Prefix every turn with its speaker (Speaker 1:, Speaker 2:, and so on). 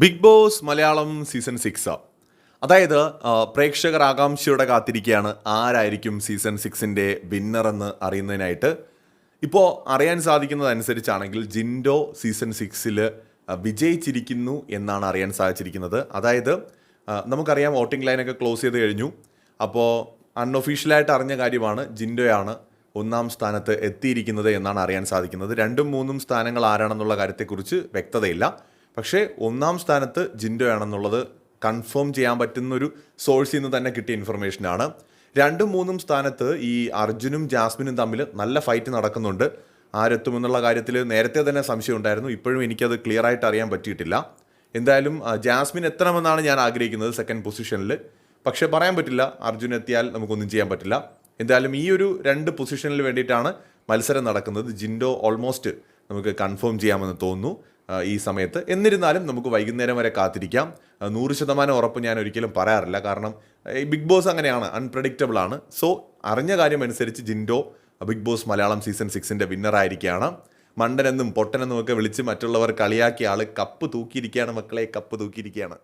Speaker 1: Big Boss Malayalam season six അതായത് പ്രേക്ഷകർ ആകാംക്ഷയോടെ കാത്തിരിക്കുകയാണ് ആരായിരിക്കും സീസൺ സിക്സിന്റെ വിന്നർ എന്ന് അറിയുന്നതിനായിട്ട്. ഇപ്പോൾ അറിയാൻ സാധിക്കുന്നതനുസരിച്ചാണെങ്കിൽ ജിൻഡോ സീസൺ സിക്സിൽ വിജയിച്ചിരിക്കുന്നു എന്നാണ് അറിയാൻ സാധിച്ചിരിക്കുന്നത്. അതായത് നമുക്കറിയാം വോട്ടിംഗ് ലൈനൊക്കെ ക്ലോസ് ചെയ്ത് കഴിഞ്ഞു. അപ്പോൾ അൺഒഫീഷ്യലായിട്ട് അറിഞ്ഞ കാര്യമാണ് ജിൻഡോയാണ് ഒന്നാം സ്ഥാനത്ത് എത്തിയിരിക്കുന്നത് എന്നാണ് അറിയാൻ സാധിക്കുന്നത്. രണ്ടും മൂന്നും സ്ഥാനങ്ങൾ ആരാണെന്നുള്ള കാര്യത്തെക്കുറിച്ച് വ്യക്തതയില്ല. പക്ഷേ ഒന്നാം സ്ഥാനത്ത് ജിൻഡോയാണെന്നുള്ളത് കൺഫേം ചെയ്യാൻ പറ്റുന്ന ഒരു സോഴ്സിൽ നിന്ന് തന്നെ കിട്ടിയ ഇൻഫർമേഷനാണ് രണ്ടും മൂന്നും സ്ഥാനത്ത് ഈ അർജുനും ജാസ്മിനും തമ്മിൽ നല്ല ഫൈറ്റ് നടക്കുന്നുണ്ട്. ആരെത്തുമെന്നുള്ള കാര്യത്തിൽ നേരത്തെ തന്നെ സംശയം ഉണ്ടായിരുന്നു. ഇപ്പോഴും എനിക്കത് ക്ലിയർ ആയിട്ട് അറിയാൻ പറ്റിയിട്ടില്ല. എന്തായാലും ജാസ്മിൻ എത്തണമെന്നാണ് ഞാൻ ആഗ്രഹിക്കുന്നത് സെക്കൻഡ് പൊസിഷനിൽ പക്ഷേ പറയാൻ പറ്റില്ല. അർജുൻ എത്തിയാൽ നമുക്കൊന്നും ചെയ്യാൻ പറ്റില്ല. എന്തായാലും ഈ ഒരു രണ്ട് പൊസിഷനിൽ വേണ്ടിയിട്ടാണ് മത്സരം നടക്കുന്നത്. ജിൻഡോ ഓൾമോസ്റ്റ് നമുക്ക് കൺഫേം ചെയ്യാമെന്ന് തോന്നുന്നു. ഈ സമയത്ത്. എന്നിരുന്നാലും നമുക്ക് വൈകുന്നേരം വരെ കാത്തിരിക്കാം. നൂറ് ശതമാനം ഉറപ്പ് ഞാൻ ഒരിക്കലും പറയാറില്ല. കാരണം ഈ ബിഗ് ബോസ് അങ്ങനെയാണ് അൺപ്രഡിക്റ്റബിൾ ആണ്. സോ അറിഞ്ഞ കാര്യം അനുസരിച്ച് Jinto Big Boss Malayalam season സിക്സിന്റെ വിന്നറായിരിക്കുകയാണ് മണ്ടനെന്നും പൊട്ടനെന്നും ഒക്കെ വിളിച്ച് മറ്റുള്ളവർ കളിയാക്കിയ ആൾ കപ്പ് തൂക്കിയിരിക്കുകയാണ്. മക്കളെ കപ്പ് തൂക്കിയിരിക്കുകയാണ്.